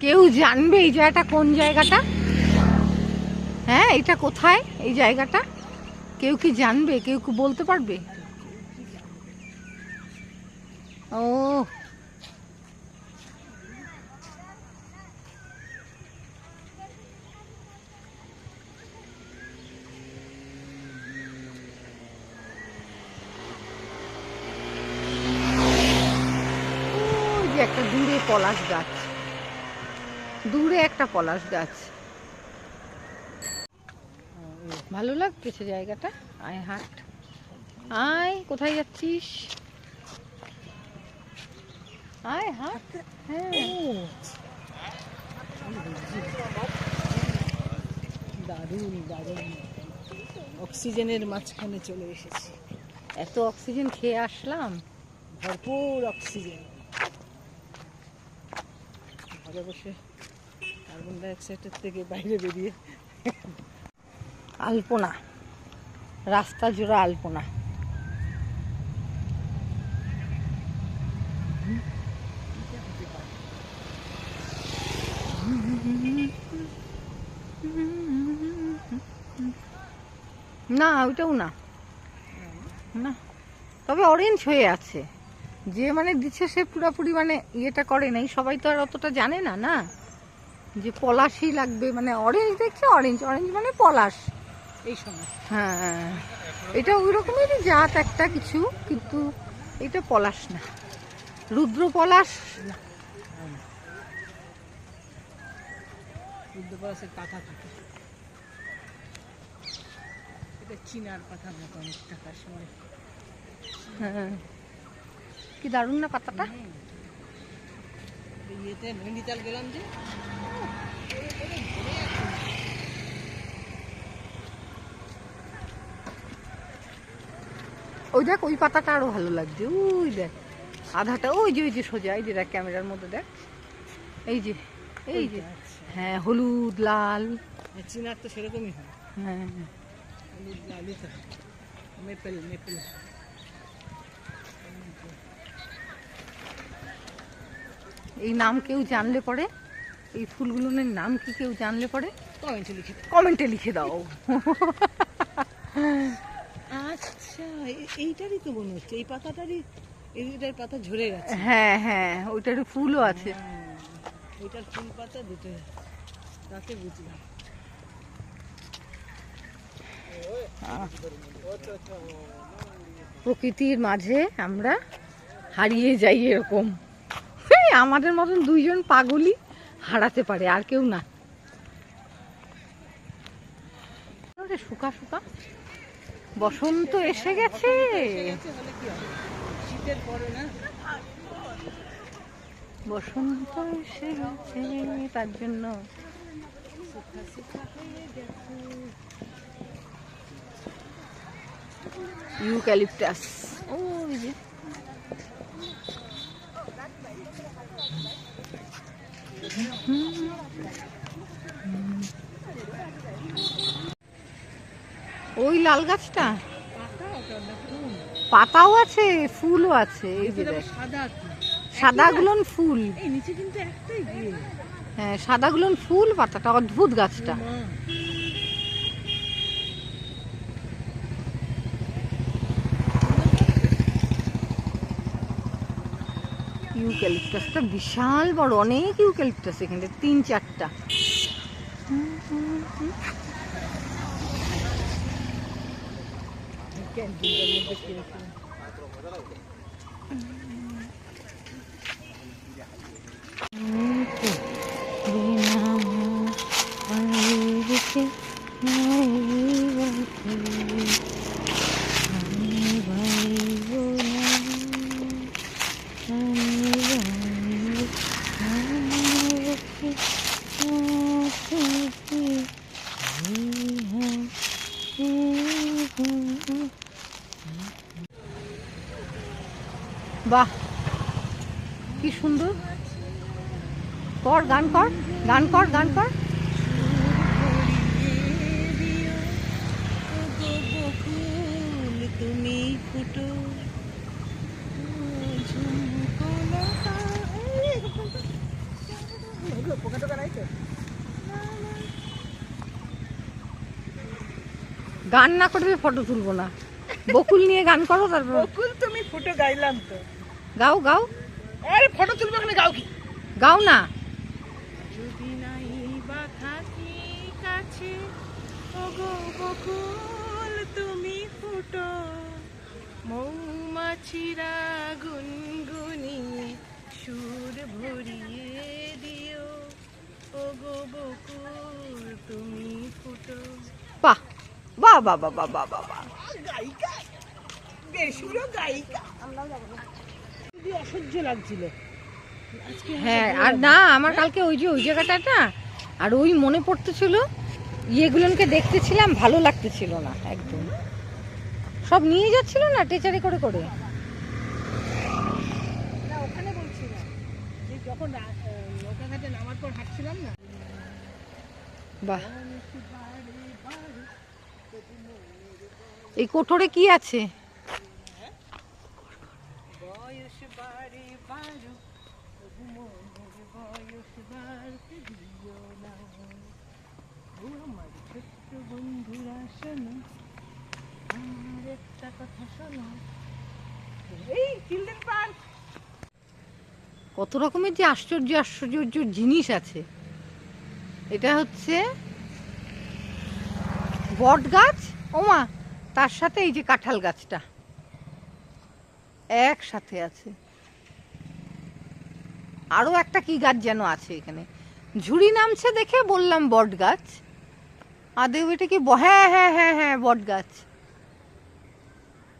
কেউ জানবে এই জায়গাটা কোন জায়গাটা? হ্যাঁ এটা কোথায় এই জায়গাটা? কেউ কি জানবে? কেউ কি বলতে পারবে? ও। একটা দূরে পলাশ গাছ। দূরে একটা পলাশ গাছ। ভালো লাগতেছে জায়গাটা? আয় হাট। আয়, কোথায় যাচ্ছিস? আয় হাট। হ্যাঁ। দারুণ দারুণ। অক্সিজেনের মাঝখানে চলে এসেছি। এত অক্সিজেন খেয়ে আসলাম? ভরপুর অক্সিজেন। ঘরে বসে কার্বন ডাইঅক্সাইডের থেকে বাইরে বেরিয়ে। আলপনা, রাস্তা জোড়া আলপনা। না, ওইটাও না। না, তবে অরেঞ্জ হয়ে আছে। যে মানে দিচ্ছে সে পুরোপুরি মানে ইয়েটা করে নাই, সবাই তো আর অতটা জানে না না? যে পলাশই লাগবে মানে অরেঞ্জ দেখছে? অরেঞ্জ অরেঞ্জ মানে পলাশ। এই সময়। হ্যাঁ এটা ওই রকমেরই জাত একটা কিছু কিন্তু এটা পলাশ না। রুদ্র পলাশ বুদ্ধপলাশের পাতা থাকে। এটা চিনার মতো অনেকটা কাশ্মীরে হ্যাঁ। কি দারুণ না পাতাটা? ইয়েতে নৈনিতাল গেলাম যে। ওই দেখ ওই পাতাটা আরও ভালো লাগছে। ওই দেখ আধাটা ওই যে ওই যে সোজা এই যে দেখ ক্যামেরার মধ্যে দেখ। এই যে এই যে হ্যাঁ হলুদ লাল। চিনার তো সেরকমই হয়। হ্যাঁ। হলুদ লালই তো মেপেল মেপেল। এই নাম কেউ জানলে পরে? এই ফুলগুলোর নাম কি কেউ জানলে পরে? কমেন্টে লিখে দাও। কমেন্টে লিখে দাও। আচ্ছা এইটারই তো মনে হচ্ছে। এই পাতাটারই এইটার পাতা ঝরে গেছে। হ্যাঁ হ্যাঁ ওইটার ফুলও আছে। হ্যাঁ, ওইটার ফুল পাতা দুটো তাতে বুঝলাম। প্রকৃতির মাঝে আমরা হারিয়ে যাই এরকম। এই আমাদের মতন দুইজন পাগলই হারাতে পারে আর কেউ না। শুকা শুকা। বসন্ত এসে গেছে। বসন্ত এসে গেছে তার জন্য। ইউক্যালিপটাস। ওই যে। ওই লাল গাছটা? ফুল পাতাও আছে ফুলও আছে এই যে এটা সাদা গুলন ফুল। হ্যাঁ সাদা গুলন হ্যাঁ সাদাগুলো ফুল পাতাটা অদ্ভুত গাছটা। ইউক্যালিপটাসটা বিশাল বড় অনেক ইউক্যালিপটাস এখানে তিন চারটা। ক্যান্টিনটার মধ্যে বাহ, কি সুন্দর। কর, গান কর গান কর গান কর। তুমি গান না করবে ফটো তুলবো না। বকুল নিয়ে গান করো, তারপর বকুল তুমি ফুটো গাইলাম তো। গাও গাও। আরে ফটো তুলবে কেন গাও কি? গাও না। যদি নাই বা থাকি কাছে ওগো বকুল তুমি ফুটো। মৌমাছিরা গুনগুনি সুর ভরিয়ে দিও। ওগো বকুল তুমি ফুটো। বাহ বাহ বাহ বাহ বাহ বাহ বাহ। গায়িকা? বেশুরো গায়িকা? আমরা যাব অসহ্য লাগছিল। হ্যাঁ আর না আমার কালকে ওই যে ওই জায়গাটা আর ওই মনে পড়তেছিল ইয়েগুলোকে দেখতেছিলাম ভালো লাগতেছিল না একদম। সব নিয়ে যাচ্ছিল না টেচারি করে করে? না ওখানে বলছি না যে যখন নৌকাঘাটে নামার পর হাঁটছিলাম না বাহ। এই কোঠরে কি আছে বয়স বাড়ে বাড়ু তবু মনের বয়স বাড়তে দিও না ও আমার ছোট্ট বন্ধুরা কত রকমের যে আশ্চর্য আশ্চর্য জিনিস আছে। এটা হচ্ছে বট গাছ। ওমা তার সাথে এই যে কাঁঠাল গাছটা। একসাথে আছে। আরও একটা কি গাছ যেন আছে এখানে। ঝুড়ি নামছে দেখে বললাম বট গাছ। আদেও এটা কি হ্যাঁ হ্যাঁ হ্যাঁ হ্যাঁ বট গাছ।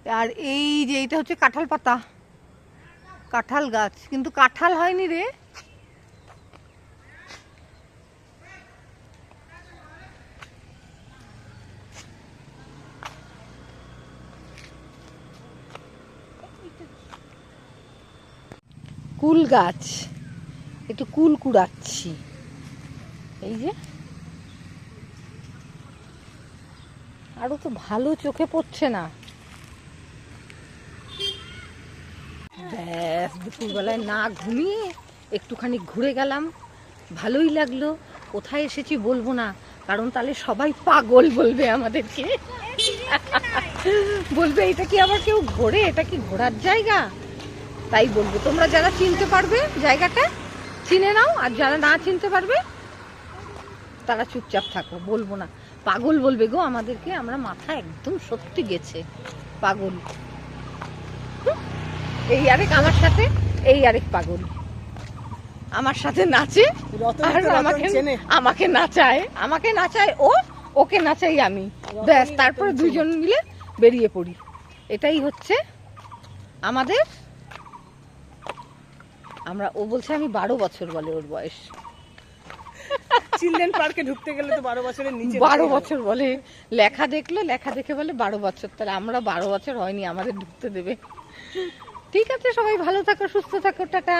আর এই যে এটা হচ্ছে কাঁঠাল পাতা। কাঁঠাল গাছ। কিন্তু কাঁঠাল হয়নি রে। কুল গাছ। একটু কুল কুড়াচ্ছি। এই যে। আরও তো ভালো চোখে পড়ছে না। ব্যাস, দুপুরবেলায় না ঘুমিয়ে একটুখানি ঘুরে গেলাম। ভালোই লাগল, কোথায় এসেছি বলব না, কারণ তাহলে সবাই পাগল বলবে আমাদেরকে। বলবে, এটা কি আবার কেউ ঘোরে? এটা কি ঘোরার জায়গা? তাই বলব, তোমরা যারা চিনতে পারবে জায়গাটা, চিনে নাও, আর যারা না চিনতে পারবে, তারা চুপচাপ থাকো, বলব না। পাগল বলবে গো আমাদেরকে আমরা মাথা একদম সত্যি গেছে। পাগল। এই আরেক আমার সাথে এই আরেক পাগল। আমার সাথে নাচে আর আমাকে আমাকে নাচায় আমাকে নাচায় ও ওকে নাচাই আমি। ব্যাস তারপরে দুজন মিলে বেরিয়ে পড়ি। এটাই হচ্ছে আমাদের আমরা ও বলছে আমি বারো বছর বলে ওর বয়স। চিলড্রেন পার্কে ঢুকতে গেলে তো বারো বছরের নিচে বারো বছর বলে লেখা দেখল লেখা দেখে বলে বারো বছর তাহলে আমরা বারো বছর হয়নি আমাদের ঢুকতে দেবে। ঠিক আছে সবাই ভালো থাকো সুস্থ থাকো টাটা।